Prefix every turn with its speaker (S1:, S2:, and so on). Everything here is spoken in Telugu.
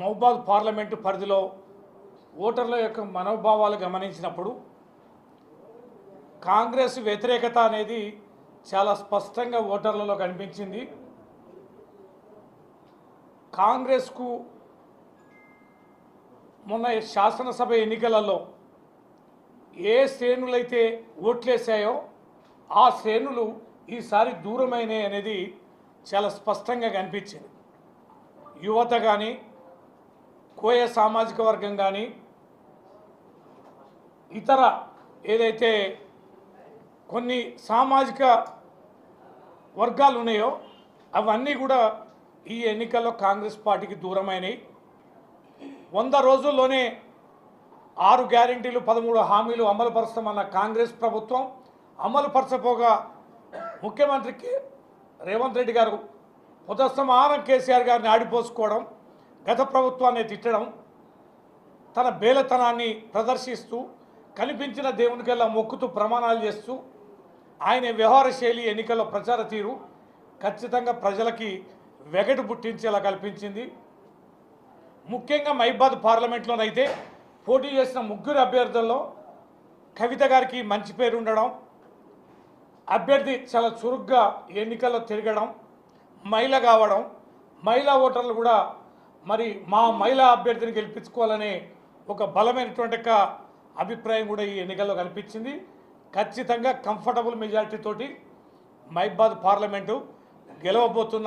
S1: మహబాద్ పార్లమెంటు పరిధిలో ఓటర్ల యొక్క మనోభావాలు గమనించినప్పుడు కాంగ్రెస్ వ్యతిరేకత అనేది చాలా స్పష్టంగా ఓటర్లలో కనిపించింది. కాంగ్రెస్కు మొన్న శాసనసభ ఎన్నికలలో ఏ శ్రేణులైతే ఓట్లేసాయో ఆ శ్రేణులు ఈసారి దూరమైనాయి అనేది చాలా స్పష్టంగా కనిపించింది. యువత కానీ కోయ సామాజిక వర్గం కానీ ఇతర ఏదైతే కొన్ని సామాజిక వర్గాలు ఉన్నాయో అవన్నీ కూడా ఈ ఎన్నికల్లో కాంగ్రెస్ పార్టీకి దూరమైనవి వంద రోజుల్లోనే ఆరు గ్యారెంటీలు పదమూడు హామీలు అమలుపరుస్తామన్న కాంగ్రెస్ ప్రభుత్వం అమలుపరచపోగా ముఖ్యమంత్రికి రేవంత్ రెడ్డి గారు ఉదస్తమానం కేసీఆర్ గారిని ఆడిపోసుకోవడం గత ప్రభుత్వాన్ని తిట్టడం తన బేలతనాన్ని ప్రదర్శిస్తూ కనిపించిన దేవునికెల్లా మొక్కుతూ ప్రమాణాలు చేస్తూ ఆయన వ్యవహార శైలి ఎన్నికల్లో ప్రచార తీరు ఖచ్చితంగా ప్రజలకి వెగటు పుట్టించేలా కల్పించింది. ముఖ్యంగా మైబాద్ పార్లమెంట్లోనైతే పోటీ చేసిన ముగ్గురు అభ్యర్థుల్లో కవిత గారికి మంచి పేరు ఉండడం అభ్యర్థి చాలా చురుగ్గా ఎన్నికల్లో తిరగడం మహిళ కావడం మహిళా ఓటర్లు కూడా మరి మా మహిళా అభ్యర్థిని గెలిపించుకోవాలనే ఒక బలమైనటువంటి అభిప్రాయం కూడా ఈ ఎన్నికల్లో కనిపించింది. ఖచ్చితంగా కంఫర్టబుల్ మెజారిటీ తోటి మైబాద్ పార్లమెంటు గెలవబోతున్నాం.